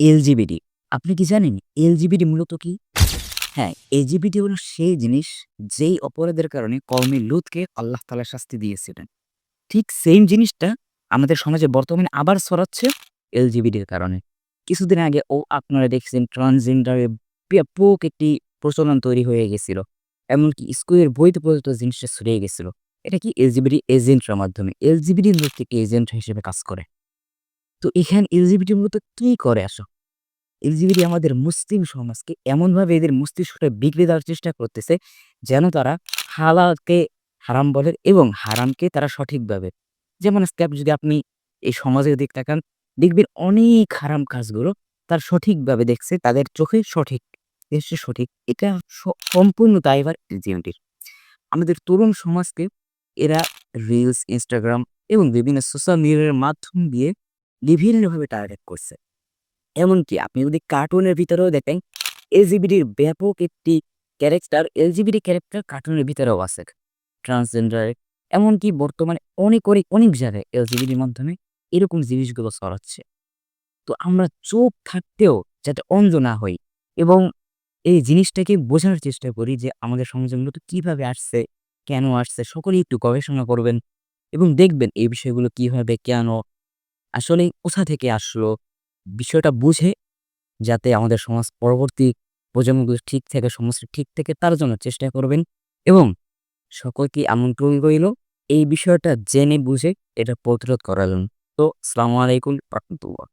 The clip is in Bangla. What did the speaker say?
এলজিবিটি। আপনি কি জানেন এলজিবিটি মূলত কি? হ্যাঁ এলজিবিটি হলো সেই জিনিস, যেই অপরাধের কারণে কওমে লুতকে আল্লাহ তাআলা শাস্তি দিয়েছিলেন। ঠিক সেম জিনিসটা আমাদের সমাজে বর্তমানে আবার ছড়াচ্ছে এলজিবিটির কারণে। কিছুদিন আগে, ও আপনারা দেখছেন ট্রান্সজেন্ডারের ব্যাপক একটি প্রচলন তৈরি হয়ে গেছিল। এমনকি স্কুলের বইতে পর্যন্ত জিনিসটা ছড়িয়ে গেছিল। এটা কি এলজিবিটি এজেন্টরা মাধ্যমে? এলজিবিটি মূলত একটি এজেন্ট হিসেবে কাজ করে। তো এখানে এলজিবিটি মূলত কি করে আসো? এলজিবিটি আমাদের মুসলিম সমাজকে এমনভাবে এদের মস্তিষ্কটা বিগড়ে দেওয়ার চেষ্টা করতেছে যেন তারা হালালকে হারাম বলে এবং হারামকে তারা সঠিকভাবে। যেমন আপনি যদি আপনি এই সমাজের দিক তাকান দেখবেন অনেক হারাম কাজগুলো তার সঠিকভাবে দেখছে, তাদের চোখে সঠিক দেখছে সঠিক। এটা সম্পূর্ণ দায়ভার এলজিবিটির আমাদের তরুণ সমাজকে এরা রিলস ইনস্টাগ্রাম এবং বিভিন্ন সোশ্যাল মিডিয়ার মাধ্যম দিয়ে বিভিন্নভাবে টার্গেট করছে। এমনকি আপনি যদি কার্টুনের ভিতরেও দেখেন এলজিবিটির ব্যাপক একটি ক্যারেক্টার এলজিবিটি ক্যারেক্টার কার্টুনের ভিতরেও আছে। ট্রান্সজেন্ডার এমনকি বর্তমানে অনেক অনেক অনেক জায়গায় এলজিবিটির মাধ্যমে এরকম জিনিসগুলো ছড়াচ্ছে। তো আমরা চোখ থাকতেও যাতে অন্ধ না হই এবং এই জিনিসটাকে বোঝার চেষ্টা করি যে আমাদের সমাজে মূলত কীভাবে আসছে, কেন আসছে, সকলেই একটু গবেষণা করবেন এবং দেখবেন এই বিষয়গুলো কীভাবে, কেন আসলে কোথা থেকে আসলো? বিষয়টা বুঝে যাতে আমাদের সমাজ পরবর্তী প্রজন্মগুলো ঠিক থেকে, সমাজটা ঠিক থেকে তার জন্য চেষ্টা করবেন এবং সকলকে আমন্ত্রণ রইল এই বিষয়টা জেনে বুঝে এটা প্রতিরোধ করার জন্য। তো আসসালামু আলাইকুম রহমতুল্লাহ।